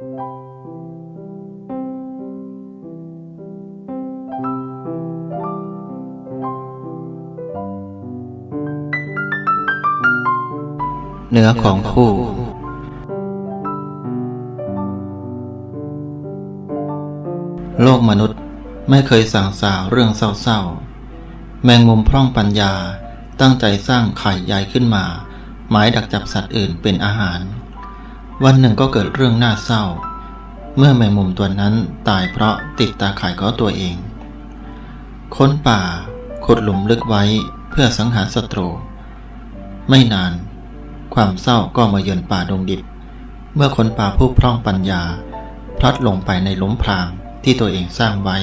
เนื้อของคู่โลกมนุษย์ไม่เคยสั่งสาวเรื่องเศร้าๆ แมงมุมพร่องปัญญาตั้งใจสร้างไข่ใหญ่ขึ้นมา หมายดักจับสัตว์อื่นเป็นอาหาร วันหนึ่งก็เกิดเรื่องน่าเศร้า เมื่อแมงมุมตัวนั้นตายเพราะติดตาข่ายของตัวเอง ค้นป่าขุดหลุมลึกไว้เพื่อสังหารศัตรู ไม่นาน ความเศร้าก็มาเยือนป่าดงดิบ เมื่อคนป่าผู้พร่องปัญญา พลัดลงไปในหลุมพรางที่ตัวเองสร้างไว้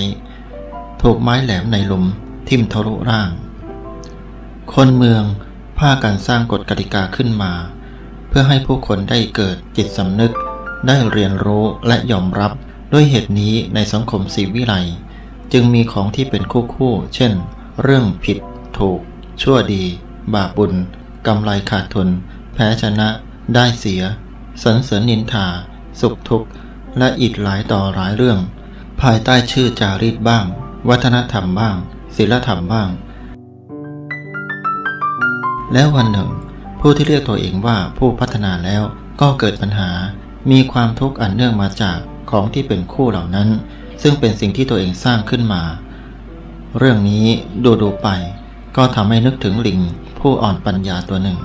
ถูกไม้แหลมในหลุมทิ่มทะลุร่าง คนเมืองพากันสร้างกฎกติกาขึ้นมา พื่อให้ผู้คนได้เกิดจิตสำนึก ได้เรียนรู้และยอมรับ ด้วยเหตุนี้ในสังคมศรีวิไลจึงมีของที่เป็นคู่คู่ เช่น เรื่องผิด ถูก ชั่วดี บาปบุญกำไรขาดทุน แพ้ชนะ ได้เสียสรรเสริญนินทา สุขทุกข์ และอีกหลายต่อหลายเรื่อง ภายใต้ชื่อจารีตบ้าง วัฒนธรรมบ้างศิลธรรมบ้าง แล้ววันหนึ่ง ผู้ที่เรียกตัวเองว่าผู้พัฒนาแล้วก็เกิดปัญหา มีความทุกข์อันเนื่องมาจากของที่เป็นคู่เหล่านั้น ซึ่งเป็นสิ่งที่ตัวเองสร้างขึ้นมา เรื่องนี้ดูดูๆไป ก็ทำให้นึกถึงลิงผู้อ่อนปัญญาตัวหนึ่ง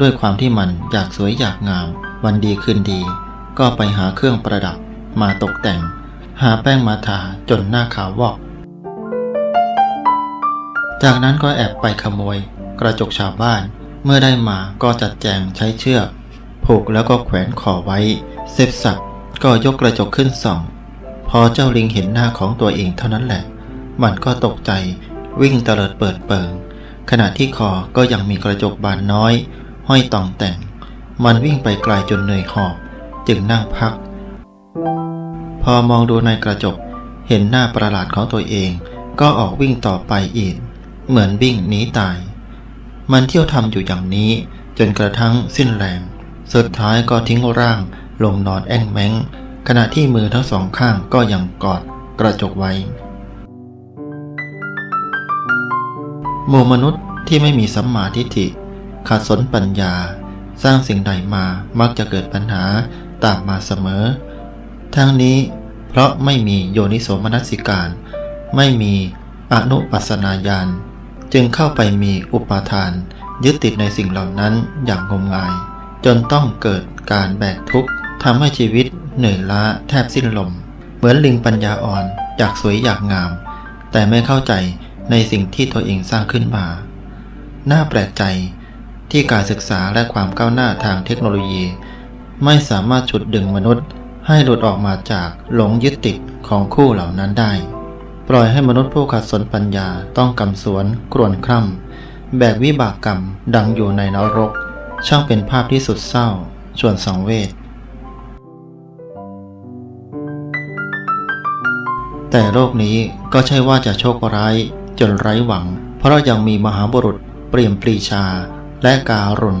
ด้วยความที่มันอยากสวยอยากงาม วันดีคืนดี ก็ไปหาเครื่องประดับมาตกแต่ง หาแป้งมาทาจนหน้าขาววอกจากนั้นก็แอบไปขโมย กระจกชาวบ้าน เมื่อได้มาก็จัดแจงใช้เชือก ผูกแล้วก็แขวนคอไว้ เสร็จสับก็ยกกระจกขึ้นส่อง พอเจ้าลิงเห็นหน้าของตัวเองเท่านั้นแหละ มันก็ตกใจวิ่งเตลิดเปิดเปิง ขณะที่คอก็ยังมีกระจกบานน้อย ห้อยต่องแต่ง มันวิ่งไปไกลจนเหนื่อยหอบ จึงนั่งพัก พอมองดูในกระจกเห็นหน้าประหลาดของตัวเอง ก็ออกวิ่งต่อไปอีก เหมือนวิ่งหนีตาย มันเที่ยวทำอยู่อย่างนี้ จนกระทั่งสิ้นแรง สุดท้ายก็ทิ้งร่าง ลงนอนแอ่งแมงขณะที่มือทั้งสองข้างก็ยังกอดกระจกไว้ หมู่มนุษย์ที่ไม่มีสัมมาทิฏฐิ ขาดสนปัญญา สร้างสิ่งใดมามักจะเกิดปัญหาตามมาเสมอ ทั้งนี้เพราะไม่มีโยนิโสมนสิการ ไม่มีอนุปัสสนาญาณ จึงเข้าไปมีอุปาทาน ยึดติดในสิ่งเหล่านั้นอย่างงมงาย จนต้องเกิดการแบกทุกข์ทำให้ชีวิตเหนื่อยล้าแทบสิ้นลม เหมือนลิงปัญญาอ่อนอยากสวยอยากงาม แต่ไม่เข้าใจในสิ่งที่ตัวเองสร้างขึ้นมา น่าแปลกใจที่การศึกษาและความก้าวหน้าทางเทคโนโลยี ไม่สามารถฉุดดึงมนุษย์ ให้หลุดออกมาจากหลงยึดติดของคู่เหล่านั้นได้ ปล่อยให้มนุษย์ผู้ขัดสนปัญญาต้องกำสวนกรวนคร่ำ แบกวิบากกรรมดังอยู่ในนรก ช่างเป็นภาพที่สุดเศร้า ชวนสังเวชแต่โลกนี้ก็ใช่ว่าจะโชคร้ายจนไร้หวัง เพราะยังมีมหาบุรุษเปรียมปรีชา และการุณ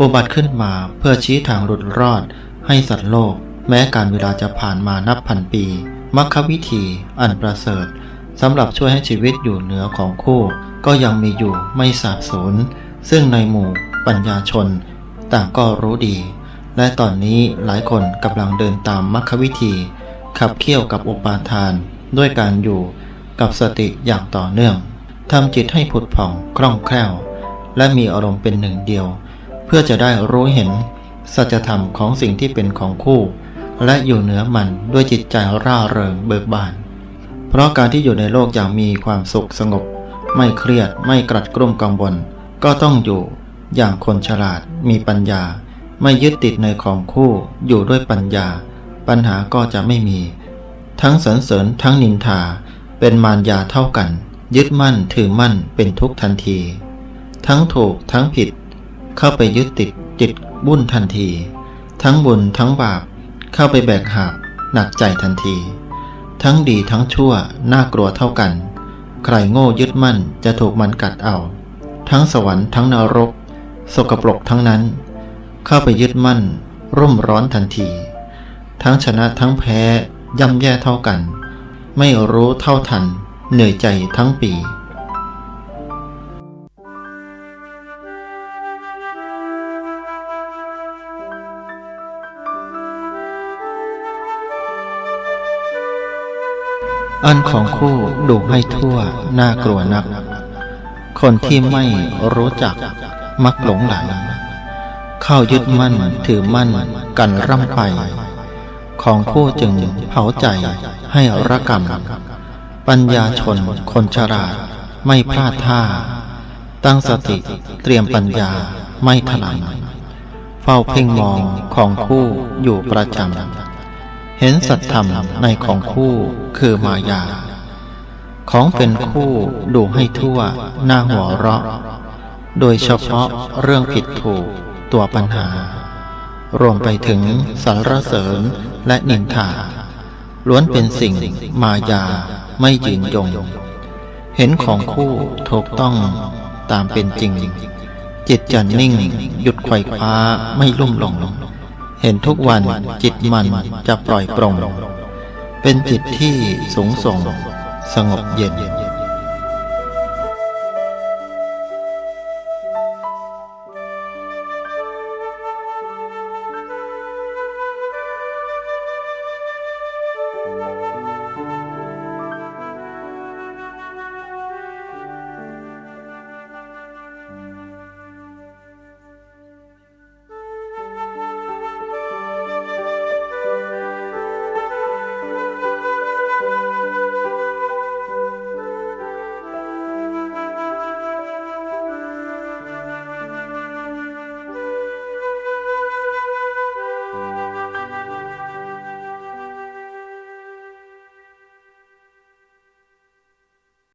อุบัติขึ้นมาเพื่อชี้ทางหลุดรอดให้สัตว์โลก แม้การเวลาจะผ่านมานับพันปี มรรควิธีอันประเสริฐสำหรับช่วยให้ชีวิตอยู่เหนือของคู่ ก็ยังมีอยู่ไม่สาบสูญซึ่งในหมู่ปัญญาชน ต่างก็รู้ดี และตอนนี้หลายคนกำลังเดินตามมรรควิธี ขับเคี่ยวกับอุปาทาน ด้วยการอยู่กับสติอย่างต่อเนื่องทำจิตให้ผุดผ่องคล่องแคล่ว และมีอารมณ์เป็นหนึ่งเดียว เพื่อจะได้รู้เห็น สัจธรรมของสิ่งที่เป็นของคู่ และอยู่เหนือมันด้วยจิตใจร่าเริงเบิกบาน เพราะการที่อยู่ในโลกอย่างมีความสุขสงบ ไม่เครียดไม่กรัดกรุ่มกังวลก็ต้องอยู่อย่างคนฉลาดมีปัญญา ไม่ยึดติดในของคู่อยู่ด้วยปัญญา ปัญหาก็จะไม่มี ทั้งสรรเสริญทั้งนินทาเป็นมารยาเท่ากัน ยึดมั่นถือมั่นเป็นทุกข์ทันที ทั้งถูกทั้งผิด เข้าไปยึดติดจิตบุ่นทันที ทั้งบุญทั้งบาป เข้าไปแบกหาบหนักใจทันที ทั้งดีทั้งชั่วน่ากลัวเท่ากัน ใครโง่ยึดมั่นจะถูกมันกัดเอา ทั้งสวรรค์ทั้งนรก สกปรกทั้งนั้น เข้าไปยึดมั่น รุ่มร้อนทันที ทั้งชนะทั้งแพ้ย่ำแย่เท่ากัน ไม่รู้เท่าทัน เหนื่อยใจทั้งปี อันของคู่ดูให้ทั่วน่ากลัวนัก คนที่ไม่รู้จักมักหลงไหลเข้ายึดมั่นถือมั่นกันร่ำไป ของคู่จึงเผาใจให้ระกำปัญญาชนคนฉลาดไม่พลาดท่า ตั้งสติเตรียมปัญญาไม่ถลำเฝ้าเพ่งมองของคู่อยู่ประจำ เห็นสัตธรรมในของคู่คือมายา ของเป็นคู่ดูให้ทั่วหน้าหัวเราะ โดยเฉพาะเรื่องผิดถูกตัวปัญหา รวมไปถึงสรรเสริญและนินทาล้วนเป็นสิ่งมายาไม่ยืนยง เห็นของคู่ถูกต้องตามเป็นจริง จิตจะนิ่ง หยุดไขว่คว้าไม่ลุ่มหลง เห็นทุกวันจิตมันจะปล่อยปรงเป็นจิตที่สูงส่ง สงบเย็น